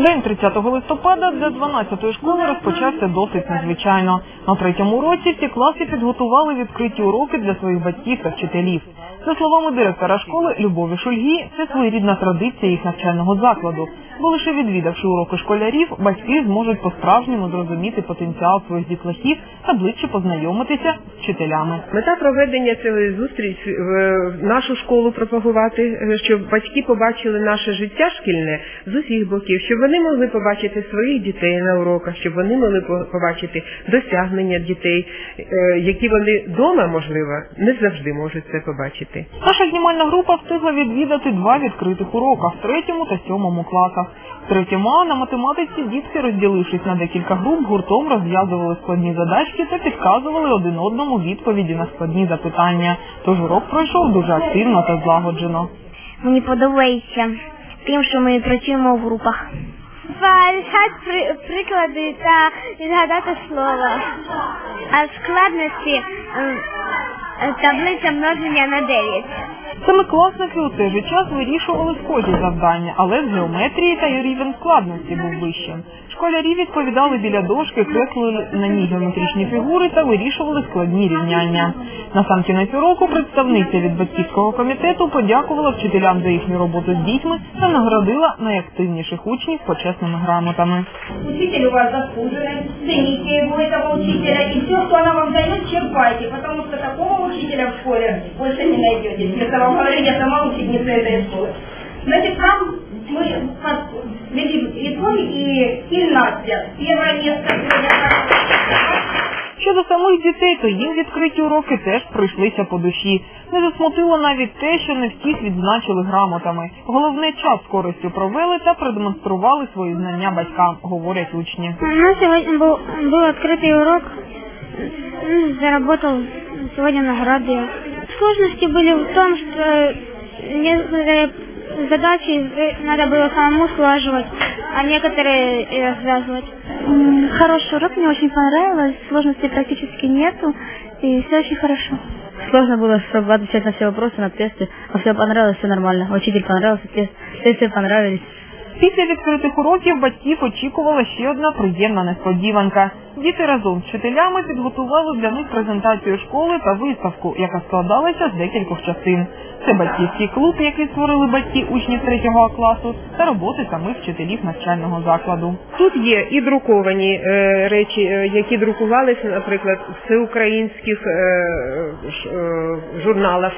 День 30 листопада для 12-ї школи розпочався досить незвичайно. На третьому році всі класи підготували відкриті уроки для своїх батьків та вчителів. За словами директора школи Любові Шульгі, це своєрідна традиція їх навчального закладу. Бо лише відвідавши уроки школярів, батьки зможуть по-справжньому зрозуміти потенціал своїх дітлахів та ближче познайомитися з вчителями. Мета проведення цієї зустрічі в нашу школу пропагувати, е, щоб батьки побачили наше життя шкільне з усіх боків, щоб вони могли побачити своїх дітей на уроках, щоб вони могли побачити досягнення дітей, е, які вони вдома, можливо, не завжди можуть це побачити. Наша знімальна група встигла відвідати два відкритих урока в третьому та сьомому класах. В третьому на математиці дітки, розділившись на декілька груп, гуртом розв'язували складні задачки та підказували один одному відповіді на складні запитання. Тож урок пройшов дуже активно та злагоджено. Мені подобається тим, що ми працюємо в групах. Порішати при, приклади та відгадати слово. А складності ем, таблиця множення на 9. Семикласники у цей же час вирішували схожі завдання, але з геометрії та й рівень складності був вищим. Школярі відповідали біля дошки, креслили на ній геометричні фігури та вирішували складні рівняння. На сам кінець уроку представниця від батьківського комітету подякувала вчителям за їхню роботу з дітьми та нагородила найактивніших учнів почесними грамотами. Учитель у вас цените его, этого учителя, и все, что она вам дает, черпайте, потому что такого учителя в школе больше не найдете. Если вам говорили, я сама ученица этой школы. Значит, там мы подвели итоги, и Киль Настя, первое место сегодня Щодо самих дітей, то їм відкриті уроки теж прийшлися по душі. Не засмутило навіть те, що не всіх відзначили грамотами. Головне час з користю провели та продемонстрували свої знання батькам, говорять учні. У нас сегодня был, был открытый урок. М, Заработал сегодня награды. Сложности были в том, что некоторые задачи надо было самому слаживать, а некоторые и развязывать. Хороший урок, мне очень понравилось. Сложностей практически нету, и все очень хорошо. Сложно было, чтобы отвечать на все вопросы, на тесты, а все понравилось, все нормально. Учитель понравился, тест, тесты понравились. Після відкритих уроків батьків очікувала ще одна приємна несподіванка. Діти разом з вчителями підготували для них презентацію школи та виставку, яка складалася з декількох частин. Це батьківський клуб, який створили батьки учнів 3 класу, та роботи самих вчителів навчального закладу. Тут є і друковані е, речі, е, які друкувалися, наприклад, в всеукраїнських е, е, журналах.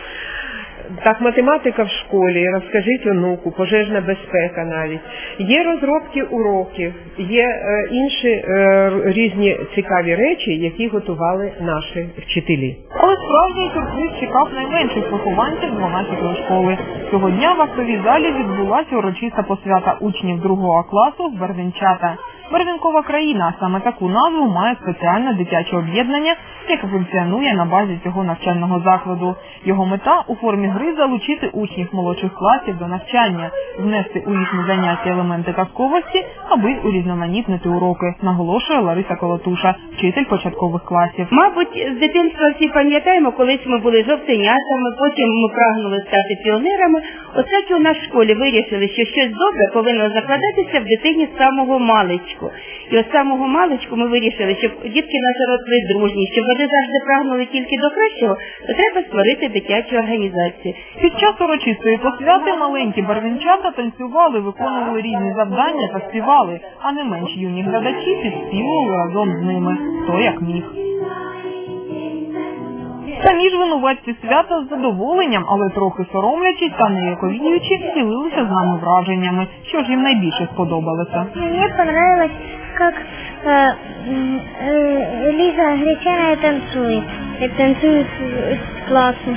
Так, математика в школі, розкажіть онуку, пожежна безпека навіть. Є розробки уроків, є е, інші е, різні цікаві речі, які готували наші вчителі. Але справжній сюрприз чекав найменших вихованців 12-ї школи. Цього дня в актовій залі відбулася урочиста посвята учнів другого класу з Берденчата. Берденкова країна, саме таку назву має спеціальне дитяче об'єднання, яке функціонує на базі цього навчального закладу. Його мета у формі гри залучити учнів молодших класів до навчання, внести у їхні заняття елементи казковості, аби урізноманітнити уроки, наголошує Лариса Колотуша, вчитель початкових класів. Мабуть, з дитинства всі пам'ятаємо, колись ми були жовтенятами, потім ми прагнули стати піонерами. Оце у нас в школі вирішили, що щось добре повинно закладатися в дитині з самого маличку. І от самого маличку ми вирішили, щоб дітки наші росли дружні, щоб вони завжди прагнули тільки до кращого, то треба створити дитячу організацію. Під час урочистої посвяти маленькі барвінчата танцювали, виконували різні завдання та співали, а не менш юні глядачі підспівували разом з ними, хто як міг. Самі ж винуватці свята з задоволенням, але трохи соромлячись та неяковіючи, ділилися з нами враженнями, що ж їм найбільше сподобалося. Мне понравилось, как э, м, э, Лиза Гречаная танцует, як танцює з, з класу.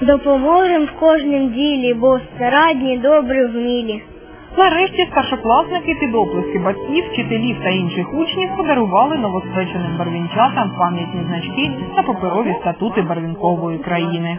Допоможем в кожнім ділі, бо старадні, добре вмілі. Нарешті старшокласники під оплески батьків, вчителів та інших учнів подарували новоспеченим барвінчатам пам'ятні значки та паперові статути барвінкової країни.